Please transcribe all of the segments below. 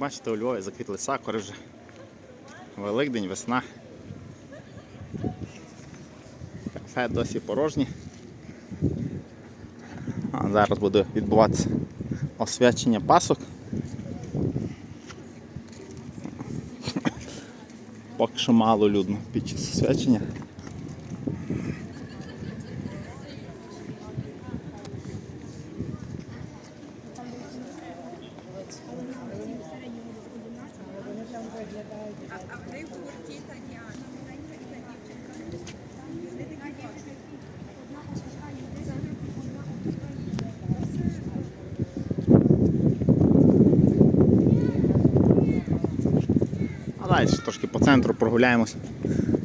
бачите, у Львові заквітли сакури вже. Великдень, весна. Кафе досі порожні. А зараз буде відбуватися освячення пасок. Поки що мало людно під час освячення. Далі трошки по центру прогуляємось,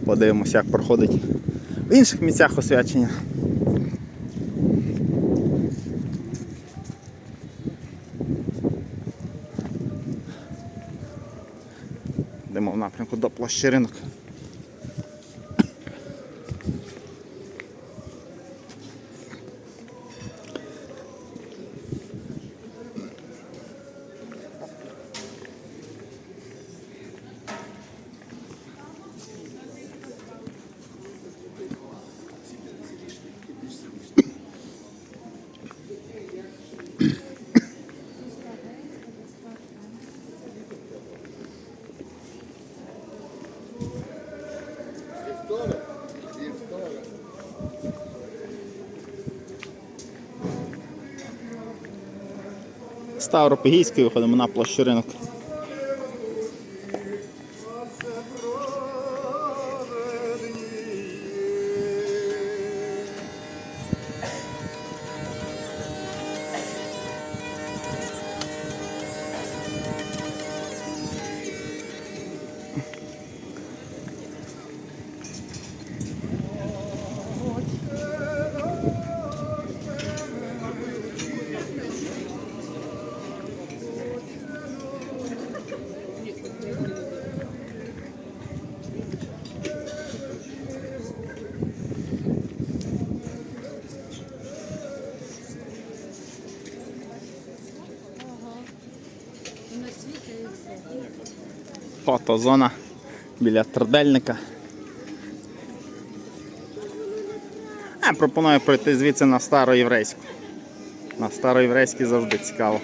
подивимося, як проходить в інших місцях освячення. Йдемо в напрямку до площі ринок. Ставропігійський виходимо на площу ринок. Фотозона біля трудельника. Я пропоную пройти звідси на староєврейську. На староєврейській завжди цікаво.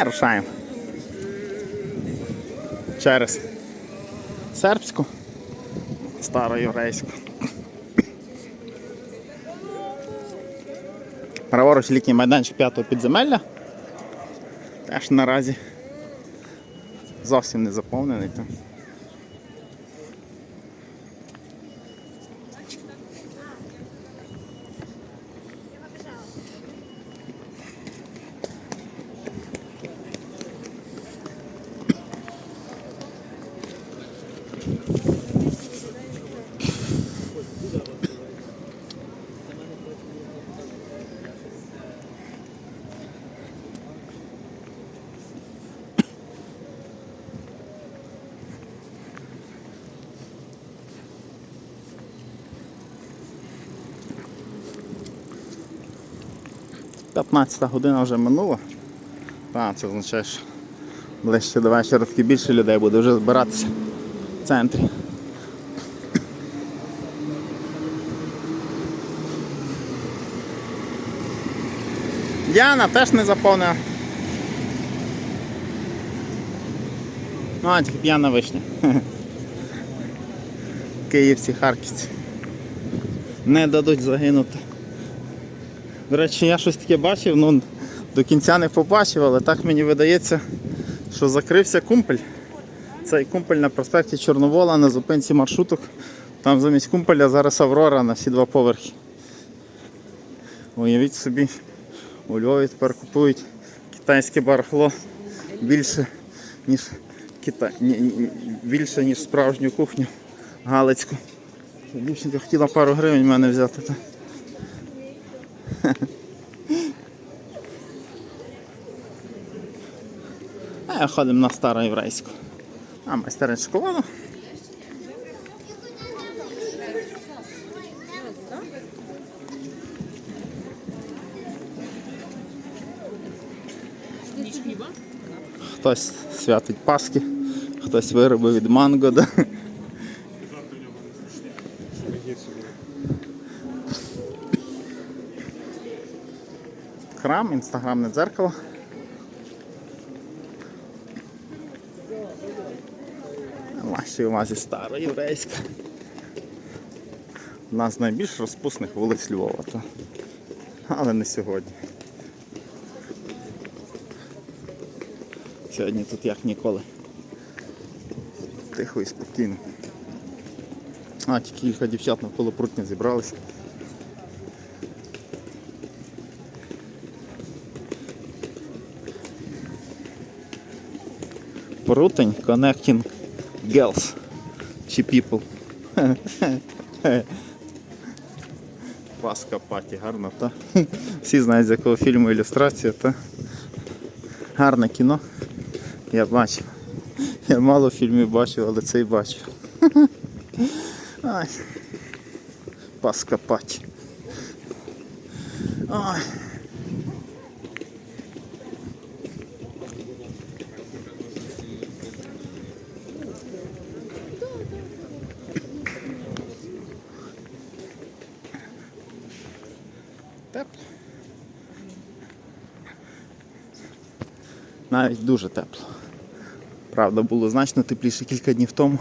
І рушаємо. Через сербську, староєврейську. Праворуч літній майданчик п'ятого підземелля. Теж наразі зовсім не заповнений. Там. П'ятнадцята година вже минула. Так, це означає, що ближче до вечора таки більше людей буде вже збиратися в центрі. Діана теж не заповнена. Ну, а тільки п'яна вишня. Київці, харківці. Не дадуть загинути. До речі, я щось таке бачив, ну до кінця не побачив, але так мені видається, що закрився кумпель. Цей кумпель на проспекті Чорновола на зупинці маршруток. Там замість кумпеля зараз Аврора на всі два поверхи. Уявіть собі, у Львові тепер купують китайське барахло більше, ніж кита... більше, ніж справжню кухню галицьку. Дівчинка хотіла пару гривень в мене взяти. А ходимо на староєврейську. А майстерня шоколаду. Хтось святить Пасхи, хтось вироби від манго. Да? Храм, інстаграмне дзеркало. Вашій увазі стара єврейська. Одна з найбільш розпусних вулиць Львова. Та. Але не сьогодні. Сьогодні тут як ніколи. Тихо і спокійно. А, тільки кілька дівчат навколо прутня зібралися. Прутень Connecting Girls чи People. Паска паті, гарно, та? Всі знають з якого фільму ілюстрація, та? Гарне кіно. Я бачив. Я мало фільмів бачив, але цей бачив. Ай. Паска паті. Ой. Тепло. Навіть дуже тепло. Правда, було значно тепліше кілька днів тому.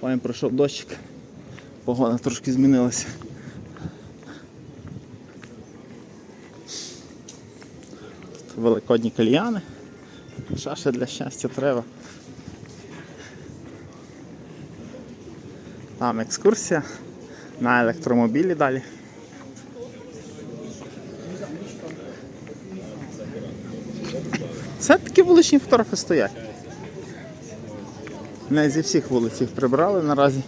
Потім пройшов дощик. Погода трошки змінилася. Тут великодні кальяни. Шаша для щастя треба. Там екскурсія на електромобілі далі. Це такі вуличні фотографи стоять. Не зі всіх вулиць їх прибрали наразі.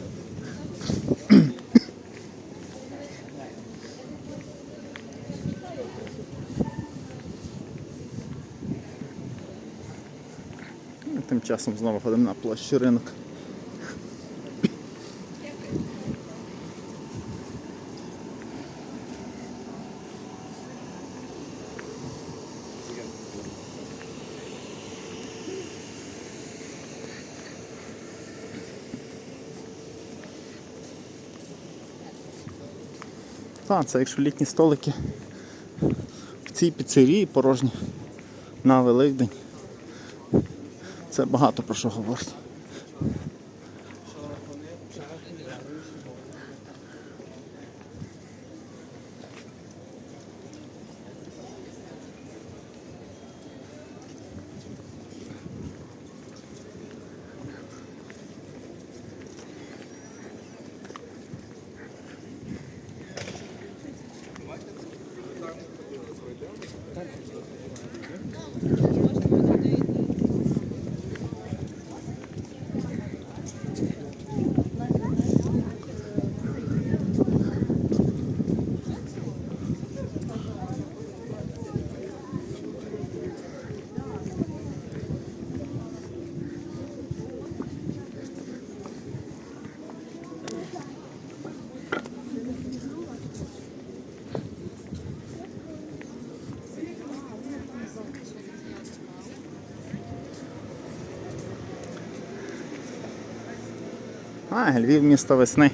Тим часом знову ходимо на площу ринок. Це якщо літні столики в цій піцерії порожні на Великдень. Це багато про що говорить. Thank you. А, Львів місто весни.